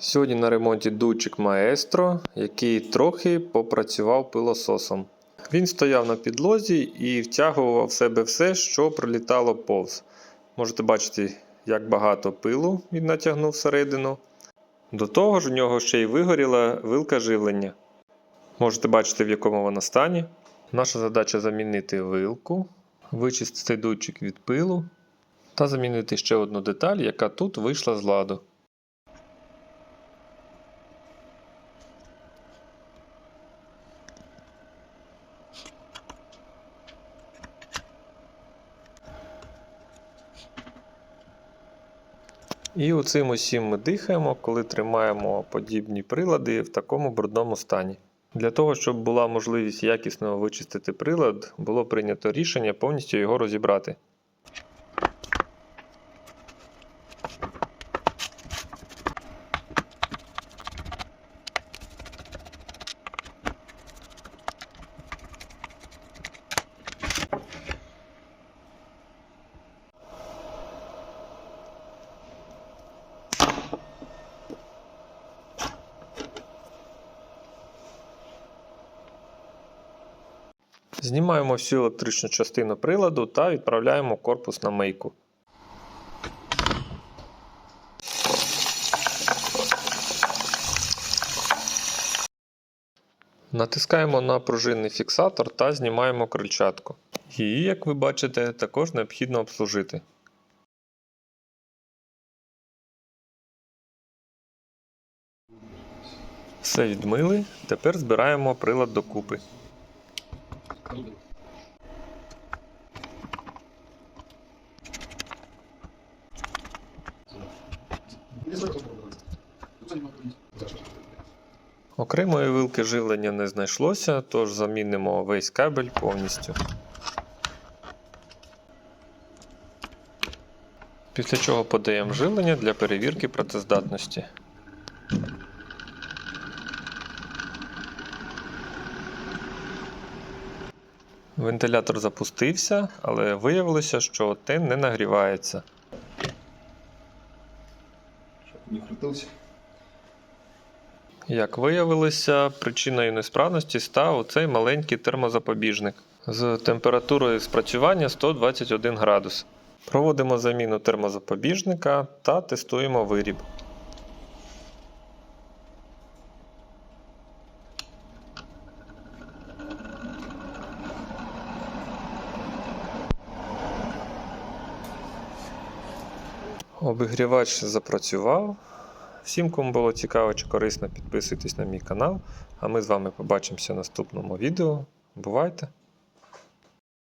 Сьогодні на ремонті датчик Маестро, який трохи попрацював пилососом. Він стояв на підлозі і втягував в себе все, що прилітало повз. Можете бачити, як багато пилу він натягнув всередину. До того ж, у нього ще й вигоріла вилка живлення. Можете бачити, в якому вона стані. Наша задача замінити вилку, вичистити датчик від пилу та замінити ще одну деталь, яка тут вийшла з ладу. І оцим усім ми дихаємо, коли тримаємо подібні прилади в такому брудному стані. Для того, щоб була можливість якісно вичистити прилад, було прийнято рішення повністю його розібрати. Знімаємо всю електричну частину приладу та відправляємо корпус на мийку. Натискаємо на пружинний фіксатор та знімаємо крильчатку. Її, як ви бачите, також необхідно обслужити. Все відмили, тепер збираємо прилад докупи. Окремої вилки живлення не знайшлося, тож замінимо весь кабель повністю. Після чого подаємо живлення для перевірки працездатності. Вентилятор запустився, але виявилося, що тен не нагрівається. Щоб не крутився. Як виявилося, причиною несправності став оцей маленький термозапобіжник з температурою спрацювання 121 градус. Проводимо заміну термозапобіжника та тестуємо виріб. Обігрівач запрацював. Всім, кому було цікаво чи корисно, підписуйтесь на мій канал. А ми з вами побачимося в наступному відео. Бувайте!